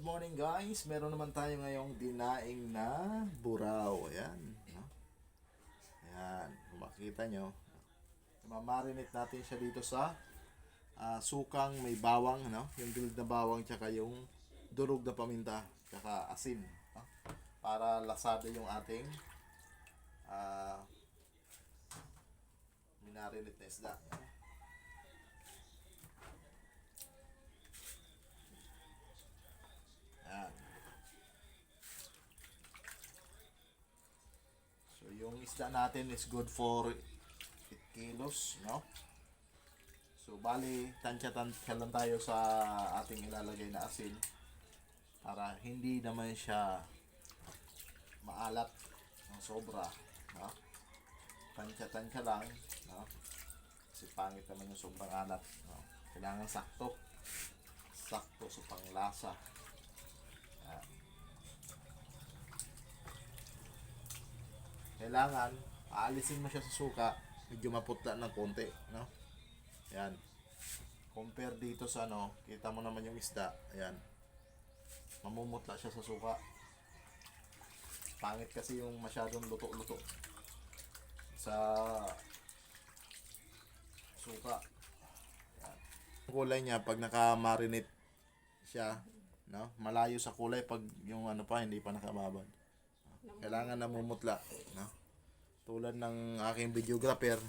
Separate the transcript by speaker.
Speaker 1: Good morning guys. Meron naman tayo ngayong dinaing na buraw. Ayan. No? Ayan. Makita nyo. Mamarinate natin siya dito sa ah, sukang may bawang. No? Yung grilled na bawang tsaka yung durog na paminta. Tsaka asin. No? Para lasada yung ating ah minarinate na isda. Ayan. So, yung isda natin is good for 8 kilos, no? So, bali, tansya-tansya lang tayo sa ating ilalagay na asin para hindi naman siya maalat ng sobra, no? Tansya-tansya lang, no? Kasi pangit naman yung sobrang alat, no? Kailangan sakto. Sakto sa panglasa. Kailangan aalisin mo siya sa suka medyo maputla ng konti no? Yan compare dito sa ano kita mo naman yung isda ayan. Mamumutla siya sa suka. Pangit kasi yung masyadong luto-luto sa suka. Yan. Ang kulay niya pag naka-marinate siya no? Malayo sa kulay pag yung ano pa hindi pa nakababad. Kailangan namumutla no tulad ng aking videographer